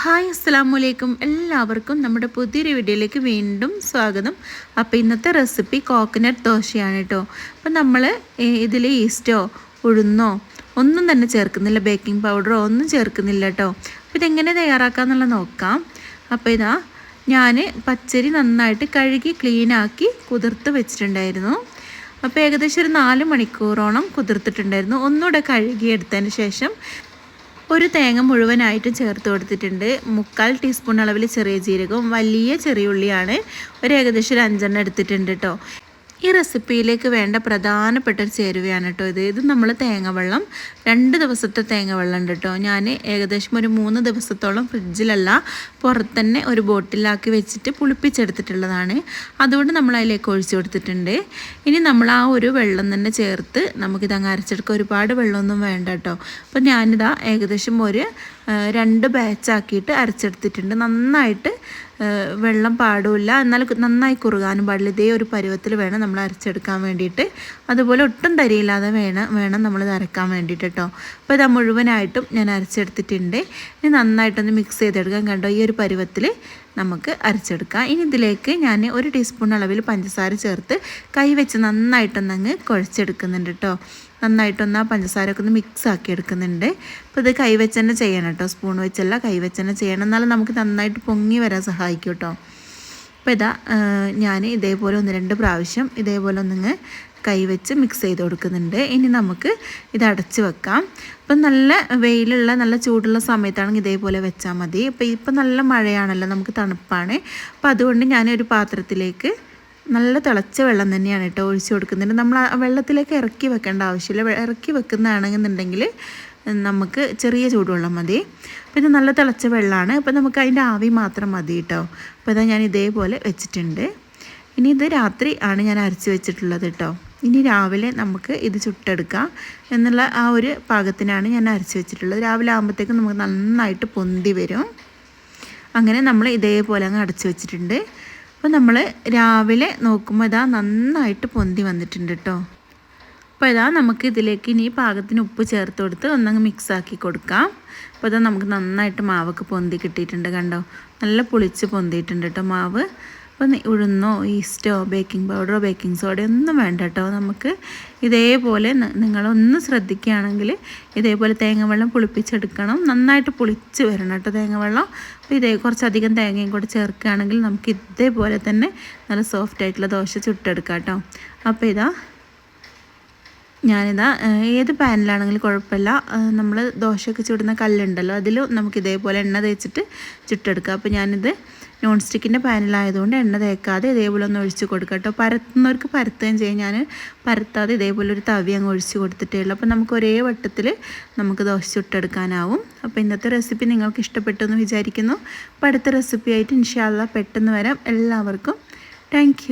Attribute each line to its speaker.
Speaker 1: Hi അസ്സാം വലൈക്കും എല്ലാവർക്കും നമ്മുടെ പുതിയൊരു വീഡിയോയിലേക്ക് വീണ്ടും സ്വാഗതം. അപ്പോൾ ഇന്നത്തെ റെസിപ്പി കോക്കനട്ട് ദോശയാണ് കേട്ടോ അപ്പോൾ നമ്മൾ ഇതിൽ ഈസ്റ്റോ ഉഴുന്നോ ഒന്നും തന്നെ ചേർക്കുന്നില്ല. ബേക്കിംഗ് പൗഡറോ ഒന്നും ചേർക്കുന്നില്ല കേട്ടോ അപ്പോൾ ഇതെങ്ങനെ തയ്യാറാക്കാമെന്നുള്ള നോക്കാം. അപ്പോൾ ഇതാ ഞാൻ പച്ചരി നന്നായിട്ട് കഴുകി ക്ലീനാക്കി കുതിർത്ത് വെച്ചിട്ടുണ്ടായിരുന്നു. അപ്പോൾ ഏകദേശം ഒരു നാല് മണിക്കൂറോളം കുതിർത്തിട്ടുണ്ടായിരുന്നു. ഒന്നുകൂടെ കഴുകിയെടുത്തതിന് ശേഷം ഒരു തേങ്ങ മുഴുവനായിട്ടും ചേർത്ത് കൊടുത്തിട്ടുണ്ട്. മുക്കാൽ ടീസ്പൂൺ അളവിൽ ചെറിയ ജീരകവും വലിയ ചെറിയ ഉള്ളിയാണ്. ഒരു ഏകദേശം ഒരു അഞ്ചെണ്ണം എടുത്തിട്ടുണ്ട് കേട്ടോ ഈ റെസിപ്പിയിലേക്ക് വേണ്ട പ്രധാനപ്പെട്ട ഒരു ചേരുവയാണ് കേട്ടോ ഇത്. ഇത് നമ്മൾ തേങ്ങവെള്ളം രണ്ട് ദിവസത്തെ തേങ്ങവെള്ളം ഉണ്ട് കേട്ടോ. ഞാൻ ഏകദേശം ഒരു മൂന്ന് ദിവസത്തോളം ഫ്രിഡ്ജിലല്ല പുറത്തന്നെ ഒരു ബോട്ടിലാക്കി വെച്ചിട്ട് പുളിപ്പിച്ചെടുത്തിട്ടുള്ളതാണ്. അതുകൊണ്ട് നമ്മൾ അതിലേക്ക് ഒഴിച്ചു കൊടുത്തിട്ടുണ്ട്. ഇനി നമ്മൾ ആ ഒരു വെള്ളം തന്നെ ചേർത്ത് നമുക്കിത് അങ്ങ് അരച്ചെടുക്കുക ഒരുപാട് വെള്ളമൊന്നും വേണ്ട കേട്ടോ. അപ്പോൾ ഞാനിതാ ഏകദേശം ഒരു രണ്ട് ബാച്ചാക്കിയിട്ട് അരച്ചെടുത്തിട്ടുണ്ട്. നന്നായിട്ട് വെള്ളം പാടില്ല. എന്നാൽ നന്നായി കുറുകാനും പാടില്ല. ഇതേ ഒരു പരുവത്തിൽ വേണം നമ്മൾ അരച്ചെടുക്കാൻ വേണ്ടിയിട്ട്. അതുപോലെ ഒട്ടും തരിയില്ലാതെ വേണം വേണം നമ്മൾ അരക്കാൻ വേണ്ടിയിട്ട് കേട്ടോ അപ്പോൾ ഇതാ മുഴുവനായിട്ടും ഞാൻ അരച്ചെടുത്തിട്ടുണ്ട്. ഇനി നന്നായിട്ടൊന്ന് മിക്സ് ചെയ്തെടുക്കാം കണ്ടോ? ഈ ഒരു പരുവത്തിൽ നമുക്ക് അരച്ചെടുക്കാം. ഇനി ഇതിലേക്ക് ഞാൻ ഒരു ടീസ്പൂൺ അളവിൽ പഞ്ചസാര ചേർത്ത് കൈ വെച്ച് നന്നായിട്ടൊന്നങ്ങ് കുഴച്ചെടുക്കുന്നുണ്ട് കേട്ടോ നന്നായിട്ടൊന്ന് ആ പഞ്ചസാരയൊക്കെ ഒന്ന് മിക്സ് ആക്കി എടുക്കുന്നുണ്ട് അപ്പോൾ ഇത് കൈവച്ച് തന്നെ ചെയ്യണം കേട്ടോ. സ്പൂൺ വെച്ചല്ല കൈവച്ച് തന്നെ ചെയ്യണം. എന്നാലും നമുക്ക് നന്നായിട്ട് പൊങ്ങി വരാൻ സഹായിക്കും കേട്ടോ. അപ്പോൾ ഇതാ ഞാൻ ഇതേപോലെ ഒന്ന് രണ്ട് പ്രാവശ്യം ഇതേപോലെ ഒന്നിങ്ങ് കൈവച്ച് മിക്സ് ചെയ്ത് കൊടുക്കുന്നുണ്ട്. ഇനി നമുക്ക് ഇത് അടച്ച് വെക്കാം. ഇപ്പം നല്ല വെയിലുള്ള നല്ല ചൂടുള്ള സമയത്താണെങ്കിൽ ഇതേപോലെ വെച്ചാൽ മതി. അപ്പോൾ ഇപ്പം നല്ല മഴയാണല്ലോ നമുക്ക് തണുപ്പാണ്. അപ്പം അതുകൊണ്ട് ഞാനൊരു പാത്രത്തിലേക്ക് നല്ല തിളച്ച വെള്ളം തന്നെയാണ് കേട്ടോ ഒഴിച്ചു കൊടുക്കുന്നുണ്ട് നമ്മൾ ആ വെള്ളത്തിലേക്ക് ഇറക്കി വെക്കേണ്ട ആവശ്യമില്ല. ഇറക്കി വെക്കുന്നതാണെന്നുണ്ടെങ്കിൽ നമുക്ക് ചെറിയ ചൂടുവെള്ളം മതി. പിന്നെ നല്ല തിളച്ച വെള്ളമാണ്. അപ്പോൾ നമുക്ക് അതിന്റെ ആവി മാത്രം മതി കേട്ടോ. അപ്പോൾ ഇതാ ഞാൻ ഇതേപോലെ വെച്ചിട്ടുണ്ട്. ഇനി ഇത് രാത്രി ആണ് ഞാൻ അരച്ച് വെച്ചിട്ടുള്ളത് കേട്ടോ. ഇനി രാവിലെ നമുക്ക് ഇത് ചുട്ടെടുക്കാം എന്നുള്ള ആ ഒരു പാകത്തിനാണ് ഞാൻ അരച്ച് വെച്ചിട്ടുള്ളത്. രാവിലെ ആകുമ്പോഴത്തേക്കും നമുക്ക് നന്നായിട്ട് പൊന്തി വരും. അങ്ങനെ നമ്മൾ ഇതേപോലെ അങ്ങ് അടച്ച് വെച്ചിട്ടുണ്ട്. അപ്പോൾ നമ്മൾ രാവിലെ നോക്കുമ്പോൾ ഇതാ നന്നായിട്ട് പൊന്തി വന്നിട്ടുണ്ട് കേട്ടോ അപ്പോൾ ഇതാ നമുക്ക് ഇതിലേക്ക് ഇനി പാകത്തിന് ഉപ്പ് ചേർത്ത് കൊടുത്ത് ഒന്നങ്ങ് മിക്സാക്കി കൊടുക്കാം. അപ്പോൾ ഇതാ നമുക്ക് നന്നായിട്ട് മാവൊക്കെ പൊന്തി കിട്ടിയിട്ടുണ്ട് കണ്ടോ? നല്ല പുളിച്ച് പൊന്തിയിട്ടുണ്ട് കേട്ടോ മാവ്. അപ്പോൾ ഉഴുന്നോ ഈസ്റ്റോ ബേക്കിംഗ് പൗഡറോ ബേക്കിംഗ് സോഡയോ ഒന്നും വേണ്ട കേട്ടോ. നമുക്ക് ഇതേപോലെ നിങ്ങളൊന്ന് ശ്രദ്ധിക്കുകയാണെങ്കിൽ ഇതേപോലെ തേങ്ങവെള്ളം പുളിപ്പിച്ചെടുക്കണം. നന്നായിട്ട് പുളിച്ച് വരണം കേട്ടോ തേങ്ങവെള്ളം. അപ്പോൾ ഇതേ കുറച്ചധികം തേങ്ങയും കൂടെ ചേർക്കുകയാണെങ്കിൽ നമുക്ക് ഇതേപോലെ തന്നെ നല്ല സോഫ്റ്റ് ആയിട്ടുള്ള ദോശ ചുട്ടെടുക്കാം കേട്ടോ. അപ്പോൾ ഇതാ ഞാനിതാ ഏത് പാനിലാണെങ്കിലും കുഴപ്പമില്ല. നമ്മൾ ദോശയൊക്കെ ചുടുന്ന കല്ലുണ്ടല്ലോ അതിൽ നമുക്ക് ഇതേപോലെ എണ്ണ തേച്ചിട്ട് ചുട്ടെടുക്കുക അപ്പോൾ ഞാനിത് നോൺ സ്റ്റിക്കിന്റെ പാനിലായതുകൊണ്ട് എണ്ണ തേക്കാതെ ഇതേപോലെ ഒന്ന് ഒഴിച്ച് കൊടുക്കുക കേട്ടോ. പരത്തുന്നവർക്ക് പരത്തുകയും ചെയ്യും. ഞാൻ പരത്താതെ ഇതേപോലെ ഒരു തവി അങ്ങ് ഒഴിച്ച് കൊടുത്തിട്ടേ ഉള്ളൂ. അപ്പോൾ നമുക്ക് ഒരേ വട്ടത്തിൽ നമുക്ക് ദോശ ചുട്ടെടുക്കാനാവും. അപ്പോൾ ഇന്നത്തെ റെസിപ്പി നിങ്ങൾക്ക് ഇഷ്ടപ്പെട്ടു എന്ന് വിചാരിക്കുന്നു. അപ്പോൾ അടുത്ത റെസിപ്പി ആയിട്ട് ഇൻഷാല്ല പെട്ടെന്ന് വരാം. എല്ലാവർക്കും താങ്ക്